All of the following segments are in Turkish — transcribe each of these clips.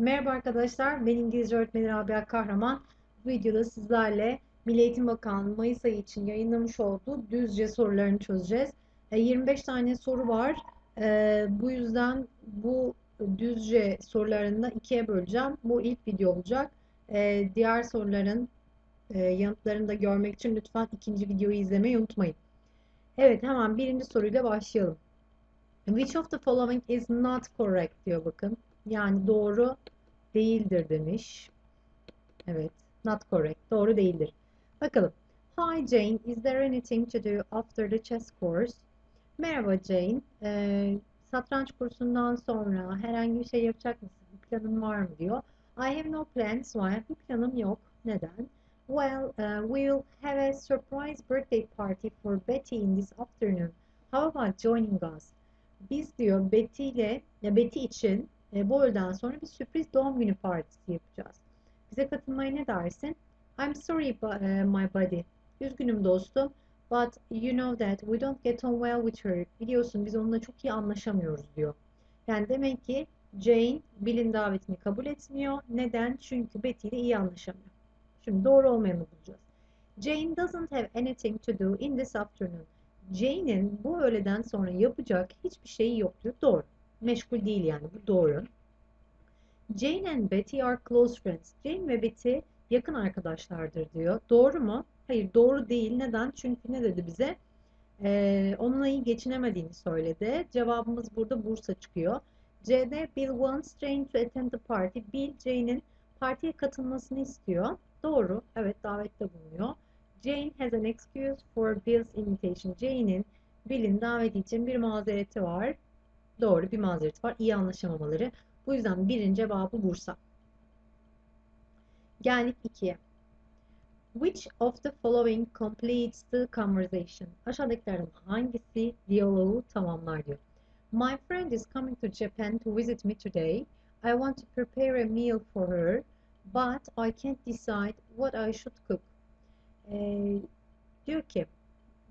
Merhaba arkadaşlar, ben İngilizce öğretmeni Rabia Kahraman. Bu videoda sizlerle Milli Eğitim Bakanlığı Mayıs ayı için yayınlamış olduğu Düzce sorularını çözeceğiz. 25 tane soru var. E, bu yüzden bu Düzce sorularını da ikiye böleceğim. Bu ilk video olacak. E, diğer soruların e, yanıtlarını da görmek için lütfen ikinci videoyu izlemeyi unutmayın. Evet, hemen birinci soruyla başlayalım. Which of the following is not correct diyor bakın. Yani doğru değildir demiş. Evet. Not correct. Doğru değildir. Bakalım. Hi Jane. Is there anything to do after the chess course? Merhaba Jane. Ee, satranç kursundan sonra herhangi bir şey yapacak mısın? Bir planın var mı diyor. I have no plans. Why? Bir planım yok. Neden? Well, uh, we will have a surprise birthday party for Betty in this afternoon. How about joining us? Biz diyor Betty ile ya Betty için e, bu öğleden sonra bir sürpriz doğum günü partisi yapacağız. Bize katılmaya ne dersin? I'm sorry e, my buddy. Üzgünüm dostum. But you know that we don't get on well with her. Biliyorsun biz onunla çok iyi anlaşamıyoruz diyor. Yani demek ki Jane Bill'in davetini kabul etmiyor. Neden? Çünkü Betty ile iyi anlaşamıyor. Şimdi doğru olmayanı bulacağız. Jane doesn't have anything to do in this afternoon. Jane'in bu öğleden sonra yapacak hiçbir şeyi yok diyor. Doğru. Meşgul değil yani bu doğru. Jane and Betty are close friends. Jane ve Betty yakın arkadaşlardır diyor. Doğru mu? Hayır doğru değil. Neden? Çünkü ne dedi bize? Ee, onunla iyi geçinemediğini söyledi. Cevabımız burada Bursa çıkıyor. C'de Bill wants Jane to attend the party. Bill Jane'in partiye katılmasını istiyor. Doğru. Evet davette bulunuyor. Jane has an excuse for Bill's invitation. Jane'in Bill'in daveti için bir mazereti var. Doğru bir mazereti var. İyi anlaşamamaları. Bu yüzden birin cevabı Bursa. Geldik ikiye. Which of the following completes the conversation? Aşağıdakilerden hangisi diyaloğu tamamlar diyor. My friend is coming to Japan to visit me today. I want to prepare a meal for her, but I can't decide what I should cook. Ee, diyor ki,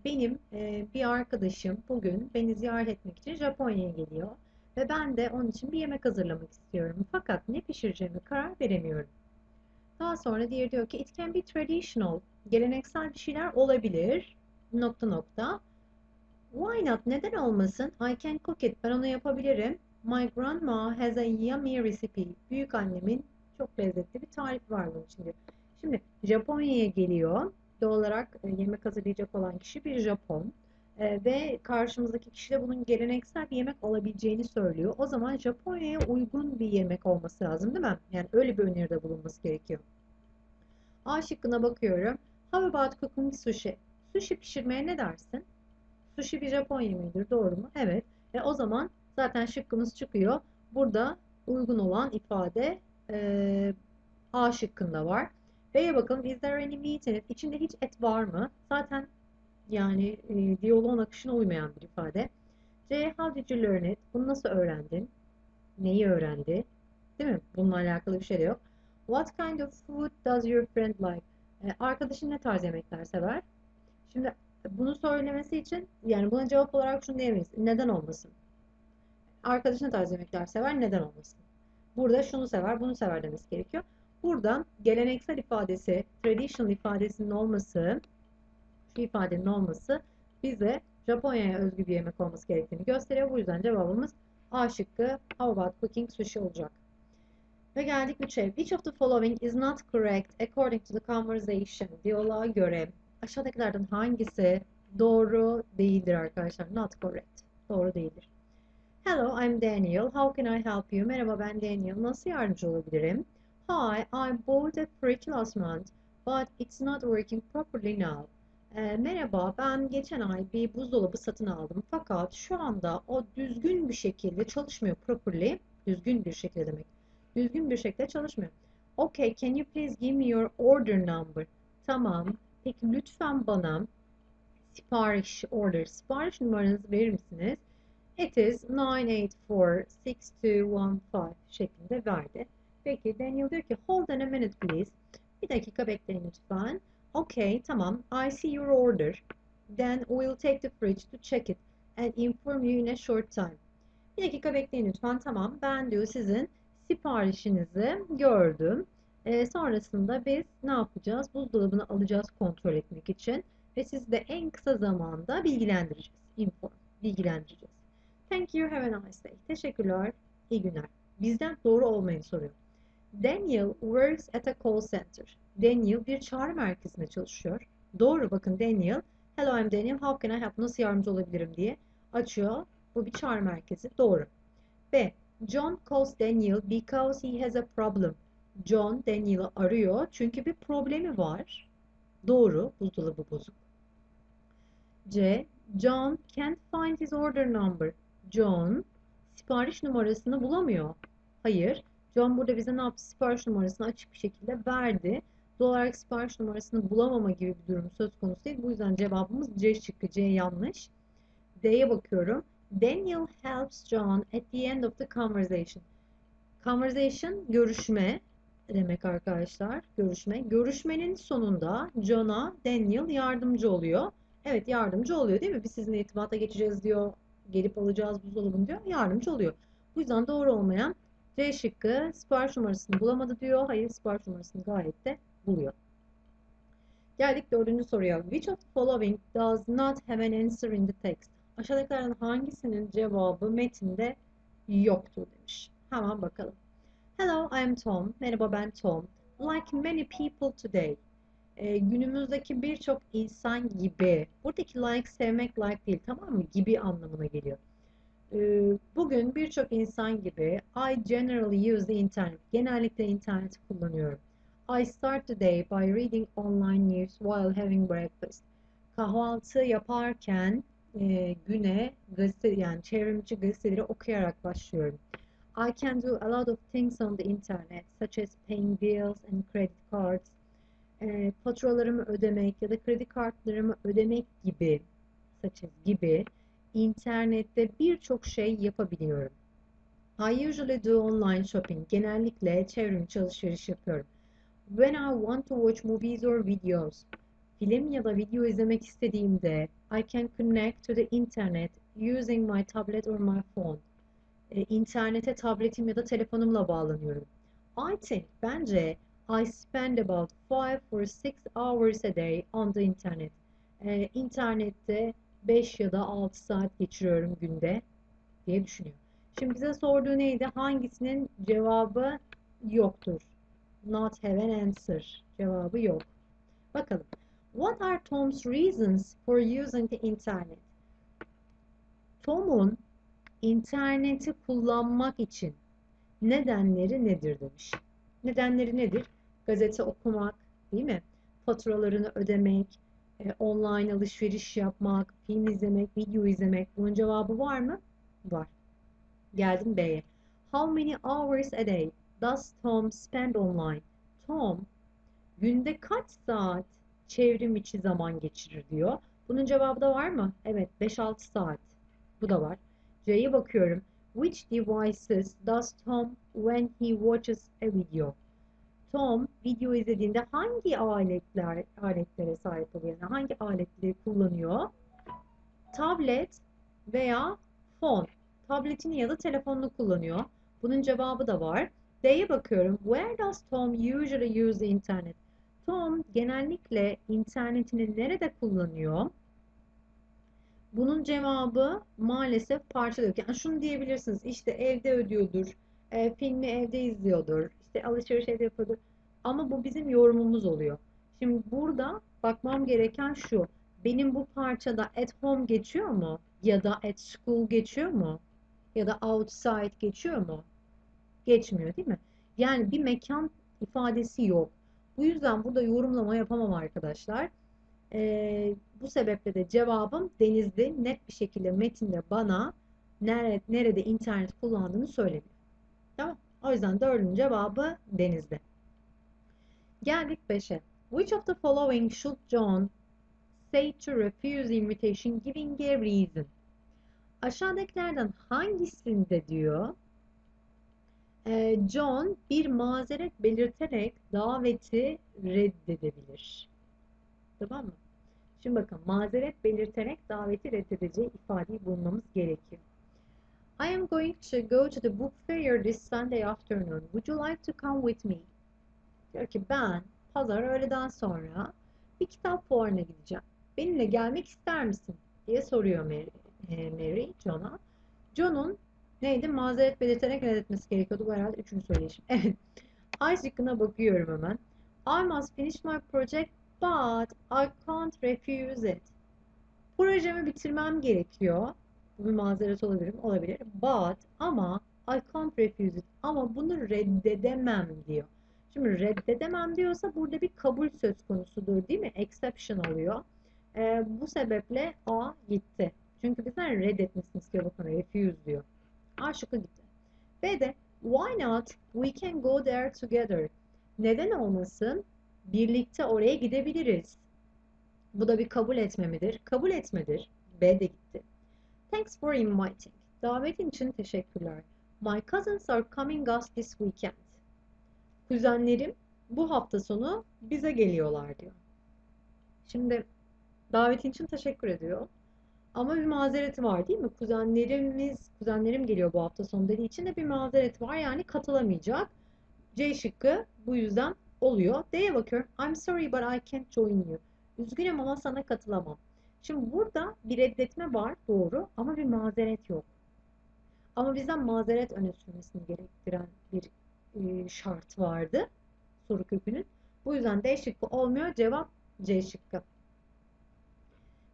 benim e, bir arkadaşım bugün beni ziyaret etmek için Japonya'ya geliyor ve ben de onun için bir yemek hazırlamak istiyorum. Fakat ne pişireceğimi karar veremiyorum. Daha sonra diğeri diyor ki it can be traditional. Geleneksel bir şeyler olabilir. Nokta nokta. Why not? Neden olmasın? I can cook it. Ben onu yapabilirim. My grandma has a yummy recipe. Büyük annemin çok lezzetli bir tarifi var bunun için diyor. Şimdi Japonya'ya geliyor. Doğal olarak e, yemek hazırlayacak olan kişi bir Japon. E, ve karşımızdaki kişi de bunun geleneksel bir yemek olabileceğini söylüyor. O zaman Japonya'ya uygun bir yemek olması lazım değil mi? Yani öyle bir öneride bulunması gerekiyor. A şıkkına bakıyorum. How about cooking sushi? Sushi pişirmeye ne dersin? Sushi bir Japon yemeğidir. Doğru mu? Evet. E, o zaman zaten şıkkımız çıkıyor. Burada uygun olan ifade e, A şıkkında var. B'ye bakalım. Is there any meat in it? İçinde hiç et var mı? Zaten yani e, diyaloğun akışına uymayan bir ifade. C. How did you learn it? Bunu nasıl öğrendin? Neyi öğrendi? Değil mi? Bununla alakalı bir şey de yok. What kind of food does your friend like? E, arkadaşın ne tarz yemekler sever? Şimdi bunu söylemesi için yani buna cevap olarak şunu diyemeyiz. Neden olmasın? Arkadaşın ne tarz yemekler sever? Neden olmasın? Burada şunu sever, bunu sever demesi gerekiyor. Burada geleneksel ifadesi, traditional ifadesinin olması, şu ifadenin olması bize Japonya'ya özgü bir yemek olması gerektiğini gösteriyor. Bu yüzden cevabımız A şıkkı How about cooking sushi olacak. Ve geldik 3'e. Which of the following is not correct according to the conversation? Diyaloğa göre aşağıdakilerden hangisi doğru değildir arkadaşlar? Not correct. Doğru değildir. Hello, I'm Daniel. How can I help you? Merhaba ben Daniel. Nasıl yardımcı olabilirim? Hi, I bought a fridge last month, but it's not working properly now. E, merhaba, ben geçen ay bir buzdolabı satın aldım. Fakat şu anda o düzgün bir şekilde çalışmıyor. Properly, düzgün bir şekilde demek. Düzgün bir şekilde çalışmıyor. Okay, can you please give me your order number? Tamam. Peki lütfen bana sipariş order, sipariş numaranızı verir misiniz? It is 9846215 şeklinde verdi. Peki Daniel diyor ki hold on a minute please. Bir dakika bekleyin lütfen. Okay, tamam. I see your order. Then we'll take the fridge to check it and inform you in a short time. Bir dakika bekleyin lütfen. Tamam. Ben diyor sizin siparişinizi gördüm. E, sonrasında biz ne yapacağız? Buzdolabını alacağız kontrol etmek için ve sizi de en kısa zamanda bilgilendireceğiz. Info, bilgilendireceğiz. Thank you, have a nice day. Teşekkürler, iyi günler. Bizden doğru olmayı soruyor. Daniel works at a call center. Daniel bir çağrı merkezinde çalışıyor. Doğru bakın Daniel. Hello I'm Daniel. How can I help? Nasıl yardımcı olabilirim diye açıyor. Bu bir çağrı merkezi. Doğru. B. John calls Daniel because he has a problem. John Daniel'ı arıyor çünkü bir problemi var. Doğru. Buzdolabı bozuk. C. John can't find his order number. John sipariş numarasını bulamıyor. Hayır. John burada bize ne yaptı? Sipariş numarasını açık bir şekilde verdi. Doğal olarak sipariş numarasını bulamama gibi bir durum söz konusu değil. Bu yüzden cevabımız C şıkkı. C yanlış. D'ye bakıyorum. Daniel helps John at the end of the conversation. Conversation görüşme demek arkadaşlar. Görüşme. Görüşmenin sonunda John'a Daniel yardımcı oluyor. Evet yardımcı oluyor değil mi? Biz sizinle irtibata geçeceğiz diyor. Gelip alacağız buzdolabını diyor. Yardımcı oluyor. Bu yüzden doğru olmayan C şıkkı sipariş numarasını bulamadı diyor. Hayır sipariş numarasını gayet de buluyor. Geldik dördüncü soruya. Which of the following does not have an answer in the text? Aşağıdakilerden hangisinin cevabı metinde yoktur demiş. Hemen bakalım. Hello, I am Tom. Merhaba ben Tom. Like many people today. Ee, günümüzdeki birçok insan gibi. Buradaki like sevmek like değil tamam mı? Gibi anlamına geliyor. Ee, bugün birçok insan gibi I generally use the internet. Genellikle interneti kullanıyorum. I start the day by reading online news while having breakfast. Kahvaltı yaparken e, güne gazete yani çevrimiçi gazeteleri okuyarak başlıyorum. I can do a lot of things on the internet, such as paying bills and credit cards. E, faturalarımı ödemek ya da kredi kartlarımı ödemek gibi, such as gibi internette birçok şey yapabiliyorum. I usually do online shopping. Genellikle çevrimiçi alışveriş yapıyorum. When I want to watch movies or videos, film ya da video izlemek istediğimde I can connect to the internet using my tablet or my phone. E, internete tabletim ya da telefonumla bağlanıyorum. I think, bence I spend about 5 or 6 hours a day on the internet. E, internette 5 ya da 6 saat geçiriyorum günde diye düşünüyor. Şimdi bize sorduğu neydi? Hangisinin cevabı yoktur? Not have an answer. Cevabı yok. Bakalım. What are Tom's reasons for using the internet? Tom'un interneti kullanmak için nedenleri nedir demiş. Nedenleri nedir? Gazete okumak, değil mi? Faturalarını ödemek, e, online alışveriş yapmak, film izlemek, video izlemek. Bunun cevabı var mı? Var. Geldim B'ye. How many hours a day does Tom spend online? Tom günde kaç saat çevrim içi zaman geçirir diyor. Bunun cevabı da var mı? Evet 5-6 saat. Bu da var. C'ye bakıyorum. Which devices does Tom when he watches a video? Tom video izlediğinde hangi aletler aletlere sahip oluyor? Yani hangi aletleri kullanıyor? Tablet veya phone. Tabletini ya da telefonunu kullanıyor. Bunun cevabı da var. D'ye bakıyorum. Where does Tom usually use the internet? Tom genellikle internetini nerede kullanıyor? Bunun cevabı maalesef parçada yok. Yani şunu diyebilirsiniz. İşte evde ödüyordur. E, filmi evde izliyordur. İşte alışveriş evde yapıyordur. Ama bu bizim yorumumuz oluyor. Şimdi burada bakmam gereken şu. Benim bu parçada at home geçiyor mu? Ya da at school geçiyor mu? Ya da outside geçiyor mu? Geçmiyor değil mi? Yani bir mekan ifadesi yok. Bu yüzden burada yorumlama yapamam arkadaşlar. Ee, bu sebeple de cevabım denizli net bir şekilde metinde bana nerede, nerede internet kullandığını söylemiyor. Tamam. O yüzden dördüncü cevabı denizde. Geldik 5'e. Which of the following should John say to refuse invitation giving a reason? Aşağıdakilerden hangisinde diyor e, John bir mazeret belirterek daveti reddedebilir. Tamam mı? Şimdi bakın mazeret belirterek daveti reddedeceği ifadeyi bulmamız gerekiyor. I am going to go to the book fair this Sunday afternoon. Would you like to come with me? Diyor ki ben pazar öğleden sonra bir kitap fuarına gideceğim. Benimle gelmek ister misin? diye soruyor Mary, e, Mary John'a. John'un neydi? Mazeret belirterek reddetmesi gerekiyordu. Bu herhalde üçüncü söyleyişim. Evet. Bakıyorum hemen. I must finish my project but I can't refuse it. Projemi bitirmem gerekiyor. Bu bir mazeret olabilir mi? Olabilir. But ama I can't refuse it. Ama bunu reddedemem diyor. Şimdi reddedemem diyorsa burada bir kabul söz konusudur değil mi? Exception oluyor. Ee, bu sebeple A gitti. Çünkü bizden reddetmesini istiyor bakın refuse diyor. A şıkkı gitti. B de why not we can go there together. Neden olmasın? Birlikte oraya gidebiliriz. Bu da bir kabul etme midir? Kabul etmedir. B de gitti. Thanks for inviting. Davetin için teşekkürler. My cousins are coming us this weekend. Kuzenlerim bu hafta sonu bize geliyorlar diyor. Şimdi davetin için teşekkür ediyor. Ama bir mazereti var değil mi? Kuzenlerimiz, kuzenlerim geliyor bu hafta sonu dediği için de bir mazereti var. Yani katılamayacak. C şıkkı bu yüzden oluyor. D'ye bakıyorum. I'm sorry but I can't join you. Üzgünüm ama sana katılamam. Şimdi burada bir reddetme var doğru ama bir mazeret yok. Ama bizden mazeret öne sürmesini gerektiren bir e, şart vardı soru kökünün. Bu yüzden D şıkkı olmuyor. Cevap C şıkkı.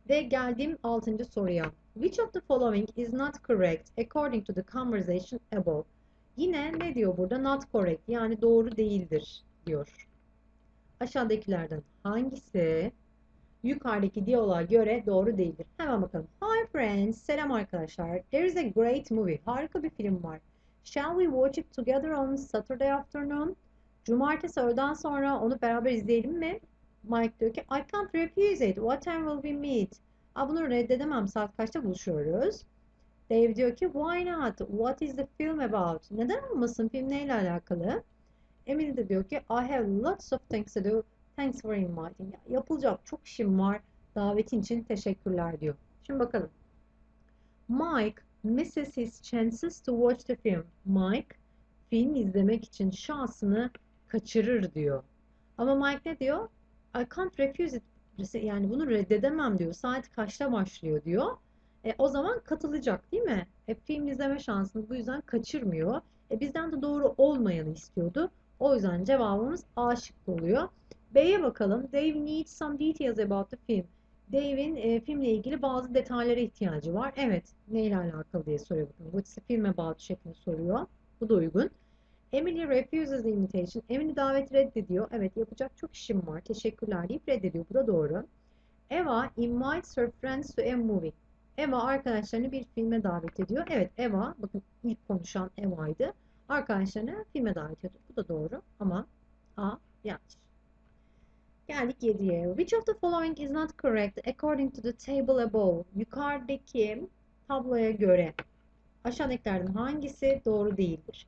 Ve geldiğim 6. soruya. Which of the following is not correct according to the conversation above? Yine ne diyor burada? Not correct yani doğru değildir diyor. Aşağıdakilerden hangisi yukarıdaki diyaloğa göre doğru değildir? Hemen bakalım. Hi friends, selam arkadaşlar. There is a great movie. Harika bir film var. Shall we watch it together on Saturday afternoon? Cumartesi öğleden sonra onu beraber izleyelim mi? Mike diyor ki I can't refuse it. What time will we meet? Aa, bunu reddedemem. Saat kaçta buluşuyoruz? Dave diyor ki why not? What is the film about? Neden olmasın? Film neyle alakalı? Emily de diyor ki I have lots of things to do. Thanks for inviting. Ya, yapılacak çok işim var. Davetin için teşekkürler diyor. Şimdi bakalım. Mike misses his chances to watch the film. Mike film izlemek için şansını kaçırır diyor. Ama Mike ne diyor? I can't refuse it. Yani bunu reddedemem diyor. Saat kaçta başlıyor diyor. E, o zaman katılacak değil mi? E, film izleme şansını bu yüzden kaçırmıyor. E, bizden de doğru olmayanı istiyordu. O yüzden cevabımız A şıkkı oluyor. B'ye bakalım. Dave needs some details about the film. Dave'in e, filmle ilgili bazı detaylara ihtiyacı var. Evet. Neyle alakalı diye soruyor. What's the film about şeklinde soruyor. Bu da uygun. Emily refuses the invitation. Emily davet reddediyor. Evet yapacak çok işim var. Teşekkürler deyip reddediyor. Bu da doğru. Eva invites her friends to a movie. Eva arkadaşlarını bir filme davet ediyor. Evet Eva, bakın ilk konuşan Eva'ydı. Arkadaşlarını filme davet ediyor. Bu da doğru ama A yanlış. Geldik 7'ye. Which of the following is not correct according to the table above? Yukarıdaki tabloya göre aşağıdakilerden hangisi doğru değildir?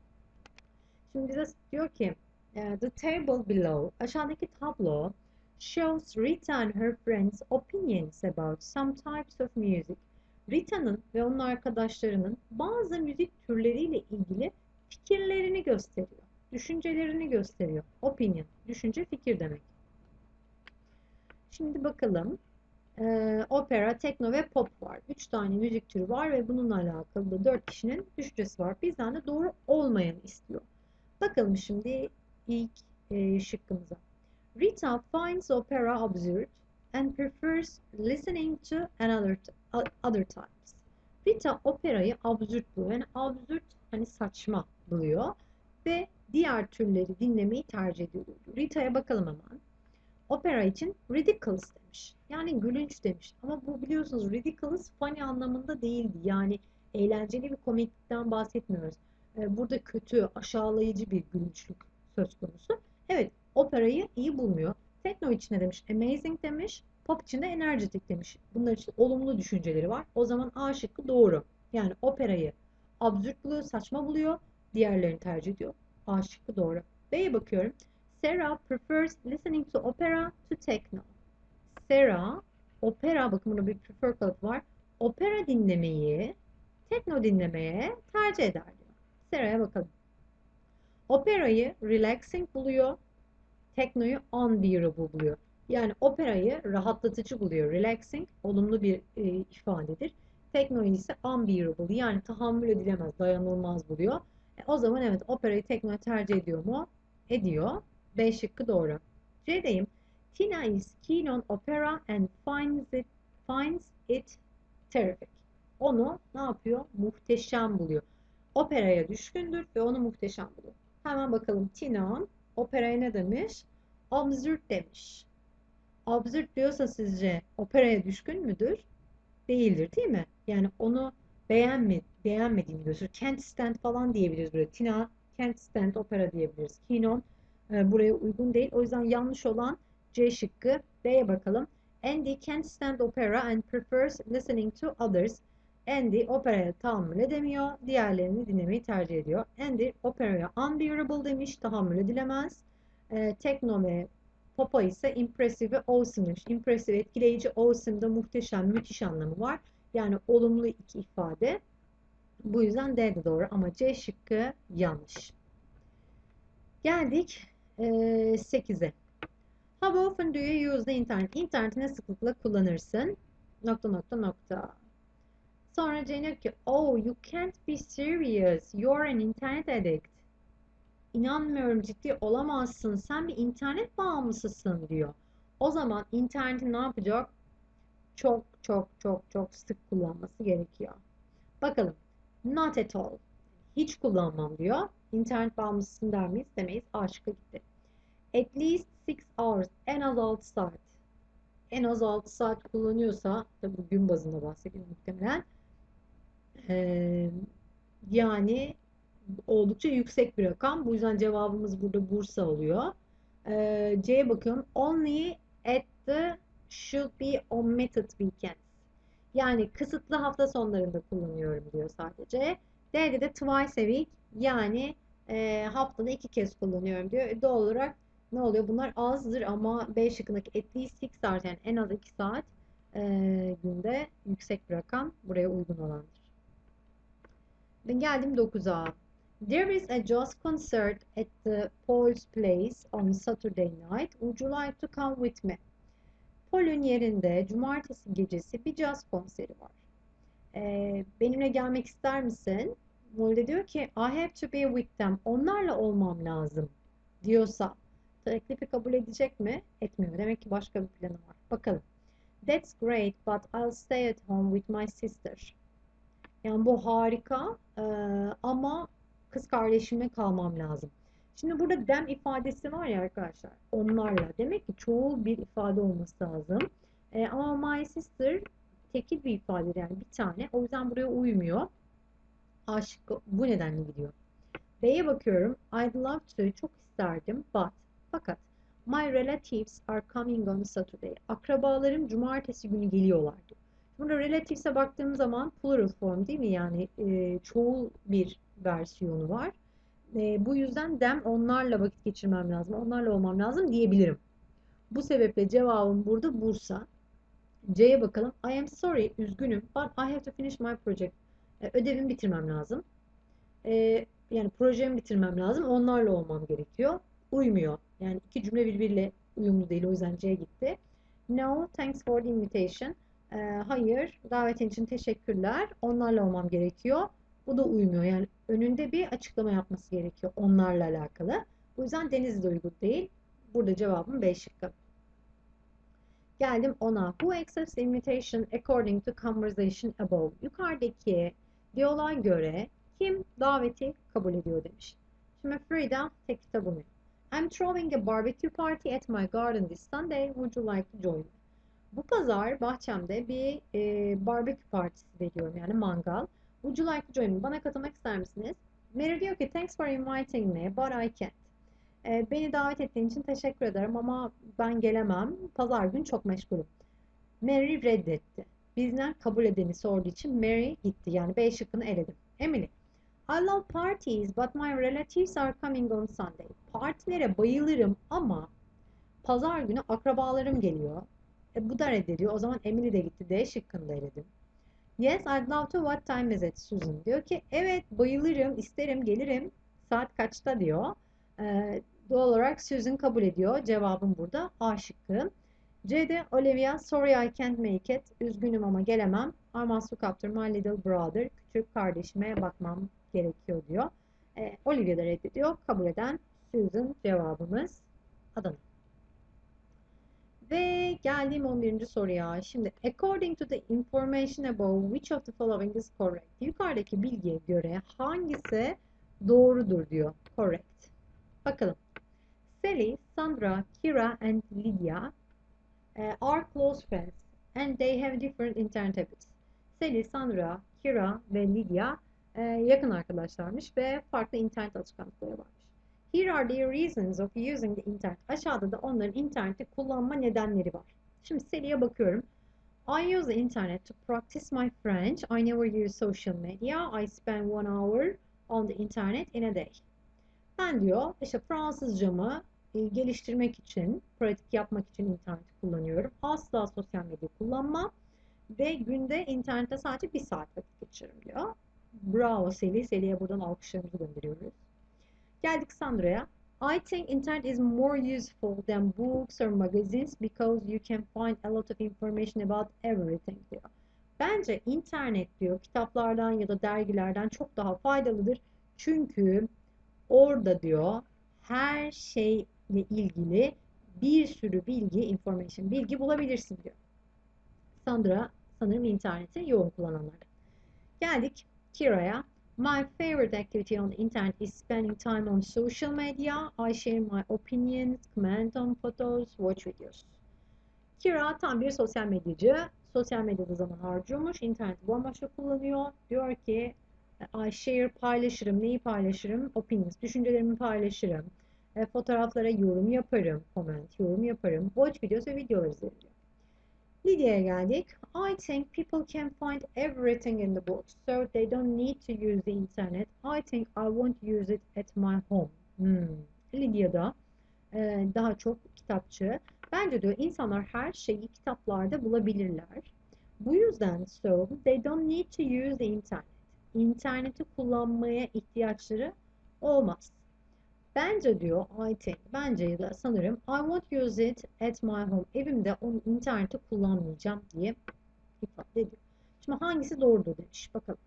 Şimdi bize diyor ki the table below aşağıdaki tablo shows Rita and her friends opinions about some types of music. Rita'nın ve onun arkadaşlarının bazı müzik türleriyle ilgili fikirlerini gösteriyor. Düşüncelerini gösteriyor. Opinion, düşünce, fikir demek. Şimdi bakalım. Ee, opera, tekno ve pop var. Üç tane müzik türü var ve bununla alakalı da dört kişinin düşüncesi var. Bizden de doğru olmayanı istiyor. Bakalım şimdi ilk e, şıkkımıza. Rita finds opera absurd and prefers listening to another other times. Rita operayı absürt buluyor. Yani absürt hani saçma buluyor ve diğer türleri dinlemeyi tercih ediyor. Rita'ya bakalım hemen. Opera için ridiculous demiş. Yani gülünç demiş. Ama bu biliyorsunuz ridiculous funny anlamında değildi. Yani eğlenceli bir komiklikten bahsetmiyoruz. Burada kötü, aşağılayıcı bir gülünçlük söz konusu. Evet, operayı iyi bulmuyor. Tekno için ne demiş? Amazing demiş. Pop için de energetic demiş. Bunlar için olumlu düşünceleri var. O zaman A şıkkı doğru. Yani operayı absürt buluyor, saçma buluyor. Diğerlerini tercih ediyor. A şıkkı doğru. B'ye bakıyorum. Sarah prefers listening to opera to techno. Sarah opera, bakın burada bir prefer kalıbı var. Opera dinlemeyi tekno dinlemeye tercih eder. Sıraya bakalım. Operayı relaxing buluyor. Teknoyu unbearable buluyor. Yani operayı rahatlatıcı buluyor. Relaxing olumlu bir e, ifadedir. Teknoyu ise unbearable yani tahammül edilemez, dayanılmaz buluyor. E, o zaman evet operayı tekno tercih ediyor mu? Ediyor. B şıkkı doğru. C'deyim. Tina is keen on opera and finds it, finds it terrific. Onu ne yapıyor? Muhteşem buluyor. Operaya düşkündür ve onu muhteşem buluyor. Hemen bakalım Tina operaya ne demiş? Absurd demiş. Absurd diyorsa sizce operaya düşkün müdür? Değildir değil mi? Yani onu beğenme, beğenmediğini gösteriyor. Can't stand falan diyebiliriz buraya. Tina can't stand opera diyebiliriz. Keen on e, buraya uygun değil. O yüzden yanlış olan C şıkkı. D'ye bakalım. Andy can't stand opera and prefers listening to others. Andy operaya tahammül edemiyor. Diğerlerini dinlemeyi tercih ediyor. Andy operaya unbearable demiş. Tahammül edilemez. E, tekno ve Popa ise impressive ve awesome demiş. Impressive, etkileyici, awesome da muhteşem, müthiş anlamı var. Yani olumlu iki ifade. Bu yüzden D de doğru ama C şıkkı yanlış. Geldik 8'e. How often do you use the internet? İnterneti ne sıklıkla kullanırsın? Nokta nokta nokta. Sonra Jane diyor ki, oh you can't be serious. You're an internet addict. İnanmıyorum ciddi olamazsın. Sen bir internet bağımlısısın diyor. O zaman interneti ne yapacak? Çok çok çok çok sık kullanması gerekiyor. Bakalım. Not at all. Hiç kullanmam diyor. İnternet bağımlısısın der miyiz? Demeyiz. A şıkkı gitti. At least 6 hours. En az 6 saat. En az 6 saat kullanıyorsa, tabi gün bazında bahsediyorum muhtemelen. Ee, yani oldukça yüksek bir rakam. Bu yüzden cevabımız burada Bursa oluyor. Ee, C'ye bakıyorum. Only at the should be omitted weekends. Yani kısıtlı hafta sonlarında kullanıyorum diyor sadece. D'de de twice a week yani e, haftada iki kez kullanıyorum diyor. E, doğal olarak ne oluyor? Bunlar azdır ama B şıkkındaki at least 6 saat yani en az 2 saat e, günde yüksek bir rakam buraya uygun olandır. Ben geldim 9'a. There is a jazz concert at the Paul's Place on Saturday night. Would you like to come with me? Paul'ün yerinde cumartesi gecesi bir caz konseri var. Ee, benimle gelmek ister misin? Molde diyor ki I have to be with them. Onlarla olmam lazım diyorsa teklifi kabul edecek mi? Etmiyor. Demek ki başka bir planı var. Bakalım. That's great but I'll stay at home with my sister. Yani bu harika ama kız kardeşimle kalmam lazım. Şimdi burada them ifadesi var ya arkadaşlar. Onlarla. Demek ki çoğul bir ifade olması lazım. Ama my sister tekil bir ifade yani bir tane. O yüzden buraya uymuyor. Aşık bu nedenle gidiyor. B'ye bakıyorum. I'd love to. Çok isterdim. But. Fakat. My relatives are coming on Saturday. Akrabalarım cumartesi günü geliyorlar diyor. Burada relatives'e baktığım zaman plural form değil mi? Yani e, çoğul bir versiyonu var. E, bu yüzden dem onlarla vakit geçirmem lazım, onlarla olmam lazım diyebilirim. Bu sebeple cevabım burada Bursa. C'ye bakalım. I am sorry, üzgünüm, but I have to finish my project. E, ödevimi bitirmem lazım. E, yani projemi bitirmem lazım, onlarla olmam gerekiyor. Uymuyor. Yani iki cümle birbiriyle uyumlu değil, o yüzden C gitti. No, thanks for the invitation. E, hayır, davetin için teşekkürler. Onlarla olmam gerekiyor. Bu da uymuyor. Yani önünde bir açıklama yapması gerekiyor onlarla alakalı. Bu yüzden deniz de uygun değil. Burada cevabım B şıkkı. Geldim ona. Who accepts the invitation according to conversation above? Yukarıdaki diyaloğa göre kim daveti kabul ediyor demiş. Şimdi Frida tek buluyor. I'm throwing a barbecue party at my garden this Sunday. Would you like to join? Bu pazar bahçemde bir e, barbekü partisi veriyorum yani mangal. Would you like to join? Bana katılmak ister misiniz? Mary diyor ki thanks for inviting me but I can't. E, beni davet ettiğin için teşekkür ederim ama ben gelemem. Pazar gün çok meşgulüm. Mary reddetti. Bizden kabul edeni sorduğu için Mary gitti. Yani B şıkkını eledim. Emily. I love parties but my relatives are coming on Sunday. Partilere bayılırım ama pazar günü akrabalarım geliyor. E, bu da reddediyor. O zaman Emily de gitti. D şıkkını da eledim. Yes, I'd love to. What time is it? Susan diyor ki evet bayılırım, isterim, gelirim. Saat kaçta diyor. Ee, doğal olarak Susan kabul ediyor. Cevabım burada A şıkkı. C'de Olivia, sorry I can't make it. Üzgünüm ama gelemem. I must look after my little brother. Küçük kardeşime bakmam gerekiyor diyor. Ee, Olivia da reddediyor. Kabul eden Susan cevabımız Adana. Ve geldiğim 11. soruya. Şimdi according to the information above which of the following is correct? Yukarıdaki bilgiye göre hangisi doğrudur diyor. Correct. Bakalım. Sally, Sandra, Kira and Lydia uh, are close friends and they have different internet habits. Sally, Sandra, Kira ve Lydia e, yakın arkadaşlarmış ve farklı internet alışkanlıkları varmış. Here are the reasons of using the internet. Aşağıda da onların interneti kullanma nedenleri var. Şimdi Sally'e bakıyorum. I use the internet to practice my French. I never use social media. I spend one hour on the internet in a day. Ben diyor işte Fransızcamı geliştirmek için, pratik yapmak için interneti kullanıyorum. Asla sosyal medya kullanmam ve günde internette sadece bir saat vakit geçiririm diyor. Bravo Seli. Seli'ye buradan alkışlarımızı gönderiyoruz. Geldik Sandra'ya. I think internet is more useful than books or magazines because you can find a lot of information about everything diyor. Bence internet diyor kitaplardan ya da dergilerden çok daha faydalıdır. Çünkü orada diyor her şeyle ilgili bir sürü bilgi, information, bilgi bulabilirsin diyor. Sandra sanırım interneti yoğun kullananlardan. Geldik Kira'ya. My favorite activity on the internet is spending time on social media. I share my opinions, comment on photos, watch videos. Kira tam bir sosyal medyacı. Sosyal medyada zaman harcıyormuş. İnterneti amaçla kullanıyor. Diyor ki I share paylaşırım. Neyi paylaşırım? Opinions. Düşüncelerimi paylaşırım. E, fotoğraflara yorum yaparım. Comment, yorum yaparım. Watch videos ve videolar izlerim. Lydia'ya geldik. I think people can find everything in the books, so they don't need to use the internet. I think I won't use it at my home. Hmm. Lydia'da e, daha çok kitapçı. Bence diyor insanlar her şeyi kitaplarda bulabilirler. Bu yüzden so they don't need to use the internet. İnterneti kullanmaya ihtiyaçları olmaz. Bence diyor I think, bence ya da sanırım I won't use it at my home. Evimde onu interneti kullanmayacağım diye ifade ediyor. Şimdi hangisi doğrudur demiş. Bakalım.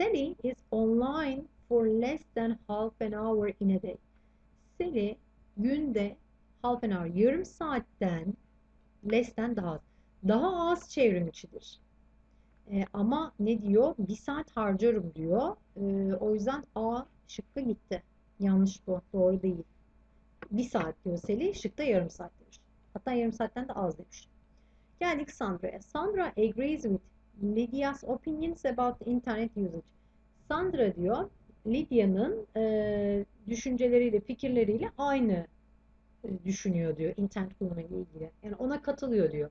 Sally is online for less than half an hour in a day. Sally günde half an hour, yarım saatten less'ten daha az. Daha az çevrim içidir. E, ama ne diyor? Bir saat harcarım diyor. E, o yüzden A şıkkı gitti. Yanlış bu. Doğru değil. Bir saat diyor Seli. Şıkta yarım saat demiş. Hatta yarım saatten de az demiş. Geldik Sandra'ya. Sandra agrees with Lydia's opinions about internet usage. Sandra diyor Lydia'nın e, düşünceleriyle, fikirleriyle aynı e, düşünüyor diyor internet kullanımıyla ilgili. Yani ona katılıyor diyor.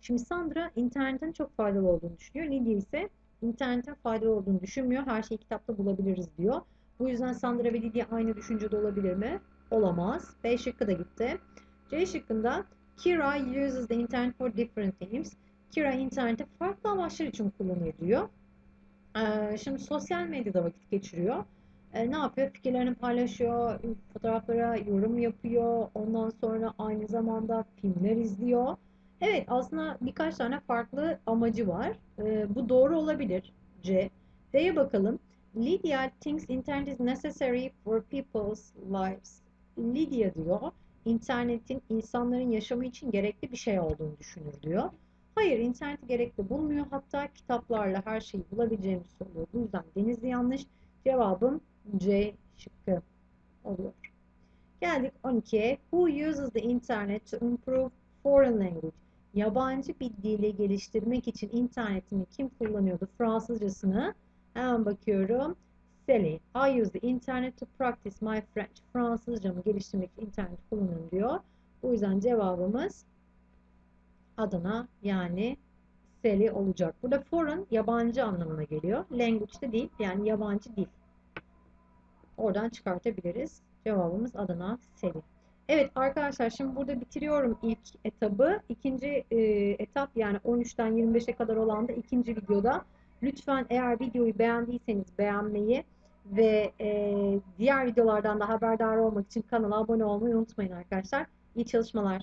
Şimdi Sandra internetin çok faydalı olduğunu düşünüyor. Lydia ise internetin faydalı olduğunu düşünmüyor. Her şeyi kitapta bulabiliriz diyor. Bu yüzden Sandra ve Lydia aynı düşüncede olabilir mi? Olamaz. B şıkkı da gitti. C şıkkında Kira uses the internet for different things. Kira interneti farklı amaçlar için kullanıyor diyor. Ee, şimdi sosyal medyada vakit geçiriyor. Ee, ne yapıyor? Fikirlerini paylaşıyor, fotoğraflara yorum yapıyor. Ondan sonra aynı zamanda filmler izliyor. Evet aslında birkaç tane farklı amacı var. Ee, bu doğru olabilir. C. D'ye bakalım. Lydia thinks internet is necessary for people's lives. Lydia diyor, internetin insanların yaşamı için gerekli bir şey olduğunu düşünür diyor. Hayır, interneti gerekli bulmuyor. Hatta kitaplarla her şeyi bulabileceğimizi söylüyor. Bu yüzden Denizli yanlış. Cevabım C şıkkı oluyor. Geldik 12'ye. Who uses the internet to improve foreign language? Yabancı bir dili geliştirmek için internetini kim kullanıyordu? Fransızcasını. Hemen bakıyorum. Sally, I use the internet to practice my French. Fransızcamı geliştirmek için internet kullanıyorum diyor. Bu yüzden cevabımız Adana yani Sally olacak. Burada foreign yabancı anlamına geliyor. Language de değil yani yabancı dil. Oradan çıkartabiliriz. Cevabımız Adana Sally. Evet arkadaşlar şimdi burada bitiriyorum ilk etabı. İkinci e, etap yani 13'ten 25'e kadar olan da ikinci videoda. Lütfen eğer videoyu beğendiyseniz beğenmeyi ve e, diğer videolardan da haberdar olmak için kanala abone olmayı unutmayın arkadaşlar. İyi çalışmalar.